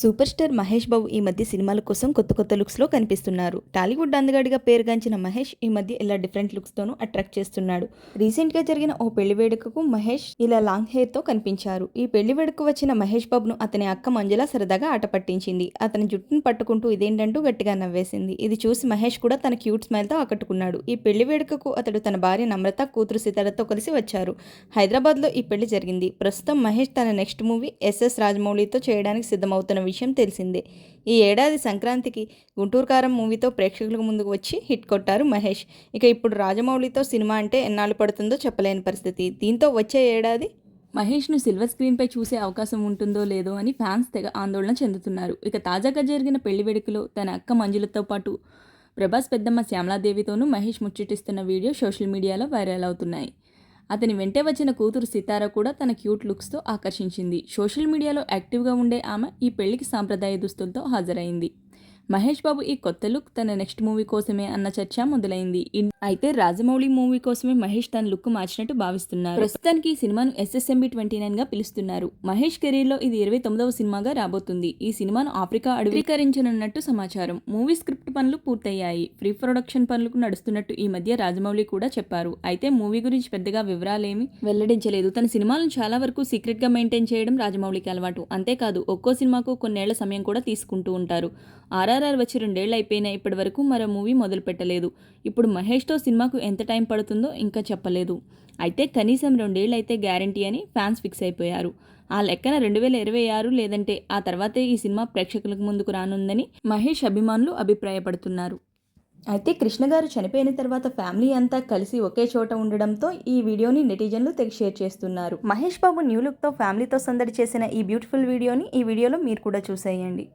Super star Mahesh Babu ఈ మధ్య సినిమాల కోసం కొత్త కొత్త లుక్స్లో కనిపిస్తున్నారు. టాలీవుడ్ అందగాడిగా పేరుగాంచిన మహేష్ ఈ మధ్య ఇలా డిఫరెంట్ లుక్స్తోనూ అట్రాక్ట్ చేస్తున్నాడు. రీసెంట్గా జరిగిన ఓ పెళ్ళి వేడుకకు మహేష్ ఇలా లాంగ్ హెయిర్తో కనిపించారు. ఈ పెళ్ళి వేడుకకు వచ్చిన మహేష్ బాబును అతని అక్క మంజుల సరదాగా ఆట పట్టించింది. అతని జుట్టును పట్టుకుంటూ ఇదేంటంటూ గట్టిగా నవ్వేసింది. ఇది చూసి మహేష్ కూడా తన క్యూట్ స్మైల్తో ఆకట్టుకున్నాడు. ఈ పెళ్ళి వేడుకకు అతడు తన భార్య నమ్రత కూతురు సీతాలతో కలిసి వచ్చారు. హైదరాబాద్లో ఈ పెళ్ళి జరిగింది. ప్రస్తుతం మహేష్ తన నెక్స్ట్ మూవీ ఎస్ఎస్ రాజమౌళితో చేయడానికి సిద్ధమవుతున్న విషయం తెలిసిందే. ఈ ఏడాది సంక్రాంతికి గుంటూరు కారం మూవీతో ప్రేక్షకుల ముందుకు వచ్చి హిట్ కొట్టారు మహేష్. ఇక ఇప్పుడు రాజమౌళితో సినిమా అంటే ఎన్నాళ్ళు పడుతుందో చెప్పలేని పరిస్థితి. దీంతో వచ్చే ఏడాది మహేష్ను సిల్వర్ స్క్రీన్పై చూసే అవకాశం ఉంటుందో లేదో అని ఫ్యాన్స్ తెగ ఆందోళన చెందుతున్నారు. ఇక తాజాగా జరిగిన పెళ్ళి వేడుకలో తన అక్క మంజులతో పాటు ప్రభాస్ పెద్దమ్మ శ్యామలాదేవితోనూ మహేష్ ముచ్చటిస్తున్న వీడియో సోషల్ మీడియాలో వైరల్ అవుతున్నాయి. అతని వెంటే వచ్చిన కూతురు సితార కూడా తన క్యూట్ లుక్స్తో ఆకర్షించింది. సోషల్ మీడియాలో యాక్టివ్గా ఉండే ఆమె ఈ పెళ్ళికి సాంప్రదాయ దుస్తులతో హాజరైంది. మహేష్ బాబు ఈ కొత్త లుక్ తన నెక్స్ట్ మూవీ కోసమే అన్న చర్చ మొదలైంది. అయితే రాజమౌళి మూవీ కోసమే మహేష్ తన లుక్ మార్చినట్టు భావిస్తున్నారు. ప్రస్తుతానికి ఈ సినిమాను ఎస్ఎస్ఎంబి ట్వంటీ నైన్గా పిలుస్తున్నారు. మహేష్ కెరీర్లో ఇది ఇరవై తొమ్మిదవ సినిమాగా రాబోతుంది. ఈ సినిమాను ఆఫ్రికా అడవీకరించనున్నట్టు సమాచారం. మూవీ స్క్రిప్ట్ పనులు పూర్తయ్యాయి. ప్రీ ప్రొడక్షన్ పనులకు నడుస్తున్నట్టు ఈ మధ్య రాజమౌళి కూడా చెప్పారు. అయితే మూవీ గురించి పెద్దగా వివరాలేమి వెల్లడించలేదు. తన సినిమాలను చాలా వరకు సీక్రెట్గా మెయింటైన్ చేయడం రాజమౌళికి అలవాటు. అంతేకాదు ఒక్కో సినిమాకు కొన్నేళ్ళ సమయం కూడా తీసుకుంటూ ఉంటారు. ఆర్ఆర్ఆర్ వచ్చి రెండేళ్ళు అయిపోయినా ఇప్పటి వరకు మరో మూవీ మొదలు పెట్టలేదు. ఇప్పుడు మహేష్తో సినిమాకు ఎంత టైం పడుతుందో ఇంకా చెప్పలేదు. అయితే కనీసం రెండేళ్ళు అయితే గ్యారంటీ అని ఫ్యాన్స్ ఫిక్స్ అయిపోయారు. ఆ లెక్కన రెండు వేల ఇరవై ఆరు లేదంటే ఆ తర్వాతే ఈ సినిమా ప్రేక్షకులకు ముందుకు రానుందని మహేష్ అభిమానులు అభిప్రాయపడుతున్నారు. అయితే కృష్ణ గారు చనిపోయిన తర్వాత ఫ్యామిలీ అంతా కలిసి ఒకే చోట ఉండడంతో ఈ వీడియోని నెటిజన్లు తెగ షేర్ చేస్తున్నారు. మహేష్ బాబు న్యూ లుక్తో ఫ్యామిలీతో సందడి చేసిన ఈ బ్యూటిఫుల్ వీడియోని ఈ వీడియోలో మీరు కూడా చూసేయండి.